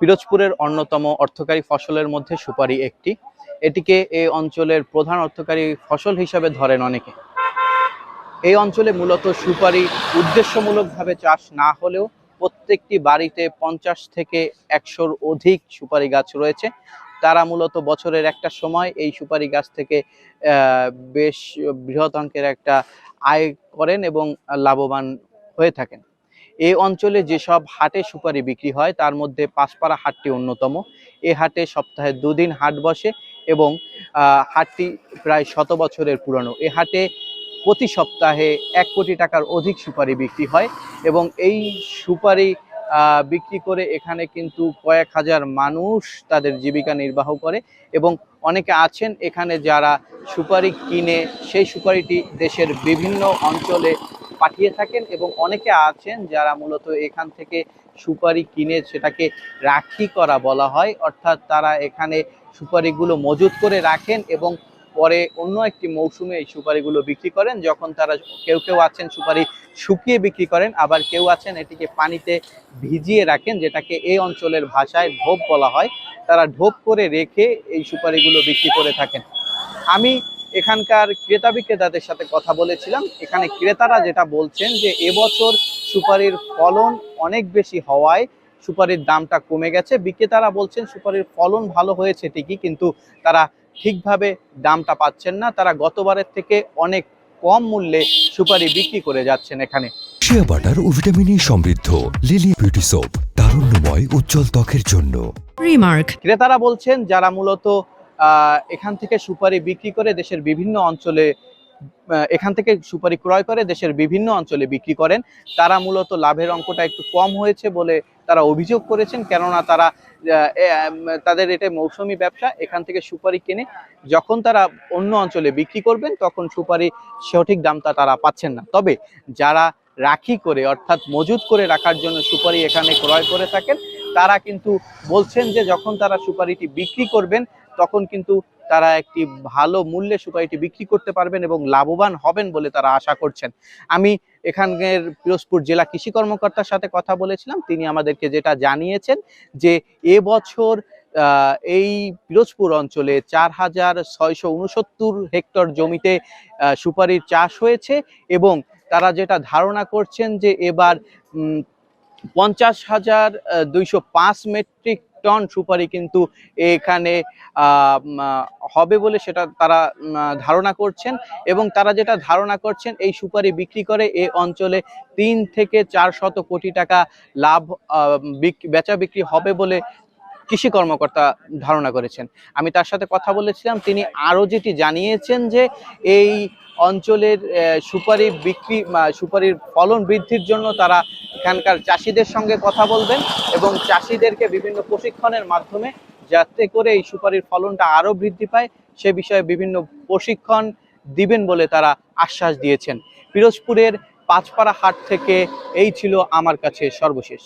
পিরোজপুরের অন্যতম অর্থকারী ফসলের মধ্যে সুপারি একটি। এটিকে এই অঞ্চলের প্রধান অর্থকারী ফসল হিসাবে ধরেন অনেকে। এই অঞ্চলে মূলত সুপারি উদ্দেশ্যমূলকভাবে চাষ না হলেও প্রত্যেকটি বাড়িতে পঞ্চাশ থেকে একশোর অধিক সুপারি গাছ রয়েছে। তারা মূলত বছরের একটা সময় এই সুপারি গাছ থেকে বেশ বৃহৎ অঙ্কের একটা আয় করেন এবং লাভবান হয়ে থাকেন। এই অঞ্চলে যেসব হাটে সুপারি বিক্রি হয়, তার মধ্যে পাঁচপাড়া হাটটি অন্যতম। এ হাটে সপ্তাহে দুদিন হাট বসে এবং হাটটি প্রায় শত বছরের পুরনো। এ হাটে প্রতি সপ্তাহে এক কোটি টাকার অধিক সুপারি বিক্রি হয় এবং এই সুপারি বিক্রি করে এখানে কিন্তু কয়েক হাজার মানুষ তাদের জীবিকা নির্বাহ করে এবং অনেকে আছেন এখানে যারা সুপারি কিনে, সেই সুপারিটি দেশের বিভিন্ন অঞ্চলে পাঠিয়ে থাকেন এবং অনেকে আছেন যারা মূলত এখান থেকে সুপারি কিনে সেটাকে রাখি করা বলা হয়। অর্থাৎ তারা এখানে সুপারিগুলো মজুত করে রাখেন এবং পরে অন্য একটি মৌসুমে এই সুপারিগুলো বিক্রি করেন। যখন তারা কেউ কেউ আছেন সুপারি শুকিয়ে বিক্রি করেন, আবার কেউ আছেন এটিকে পানিতে ভিজিয়ে রাখেন, যেটাকে এই অঞ্চলের ভাষায় ঢোপ বলা হয়। তারা ঢোপ করে রেখে এই সুপারিগুলো বিক্রি করে থাকেন। আমি এখানকার ক্রেতা বিক্রেতাদের সাথে কথা বলেছিলাম। এখানে ক্রেতারা যেটা বলছেন যে এবছর সুপারির ফলন অনেক বেশি হওয়ায় সুপারির দামটা কমে গেছে। বিক্রেতারা বলছেন সুপারির ফলন ভালো হয়েছে ঠিকই কিন্তু তারা ঠিকভাবে দামটা পাচ্ছেন না। তারা গতবারের থেকে অনেক কম মূল্যে সুপারি বিক্রি করে যাচ্ছেন এখানে। শিয়া বাটার ও ভিটামিন ই সমৃদ্ধ। লিলি বিউটি সোপ তারুণ্যময় উজ্জ্বল ত্বকের জন্য। Remark. ক্রেতারা বলছেন যারা মূলত এখান থেকে সুপারি বিক্রি করে দেশের বিভিন্ন অঞ্চলে এখান থেকে সুপারি ক্রয় করে দেশের বিভিন্ন অঞ্চলে বিক্রি করেন। তারা মূলত লাভের অঙ্কটা একটু কম হয়েছে বলে তারা অভিযোগ করেছেন, কেননা তারা তাদের এটা মৌসুমি ব্যবসা, এখান থেকে সুপারি কিনে যখন তারা অন্য অঞ্চলে বিক্রি করবেন, তখন সুপারি সঠিক দামটা তারা পাচ্ছেন না। তবে যারা রাখি করে, অর্থাৎ মজুত করে রাখার জন্য সুপারি এখানে ক্রয় করে থাকেন, তারা কিন্তু বলছেন যে যখন তারা সুপারিটি বিক্রি করবেন তখন কিন্তু তারা একটি ভালো মূল্যে সুপারিটি বিক্রি করতে পারবেন এবং লাভবান হবেন বলে তারা আশা করছেন। আমি এখানের পিরোজপুর জেলা কৃষি কর্মকর্তার সাথে কথা বলেছিলাম। তিনি আমাদেরকে যেটা জানিয়েছেন যে এবছর এই পিরোজপুর অঞ্চলে চার হাজার ছয়শো উনসত্তর হেক্টর জমিতে সুপারির চাষ হয়েছে এবং তারা যেটা ধারণা করছেন যে, এবার পঞ্চাশ হাজার দুইশো পাঁচ মেট্রিক টন সুপারি কিন্তু এখানে হবে বলে সেটা তারা ধারণা করছেন এবং তারা যেটা ধারণা করছেন, এই সুপারি বিক্রি করে এই অঞ্চলে তিন থেকে চার শত কোটি টাকা লাভ বেচা বিক্রি হবে বলে কৃষি কর্মকর্তা ধারণা করেছেন। আমি তার সাথে কথা বলেছিলাম, তিনি আরও যেটি জানিয়েছেন যে এই অঞ্চলের সুপারি বিক্রি সুপারির ফলন বৃদ্ধির জন্য তারা এখানকার চাষিদের সঙ্গে কথা বলবেন। এবং চাষিদেরকে বিভিন্ন প্রশিক্ষণের মাধ্যমে যাতে করে এই সুপারির ফলনটা আরও বৃদ্ধি পায়, সে বিষয়ে বিভিন্ন প্রশিক্ষণ দিবেন বলে তারা আশ্বাস দিয়েছেন। পিরোজপুরের পাঁচপাড়া হাট থেকে এই ছিল আমার কাছে সর্বশেষ।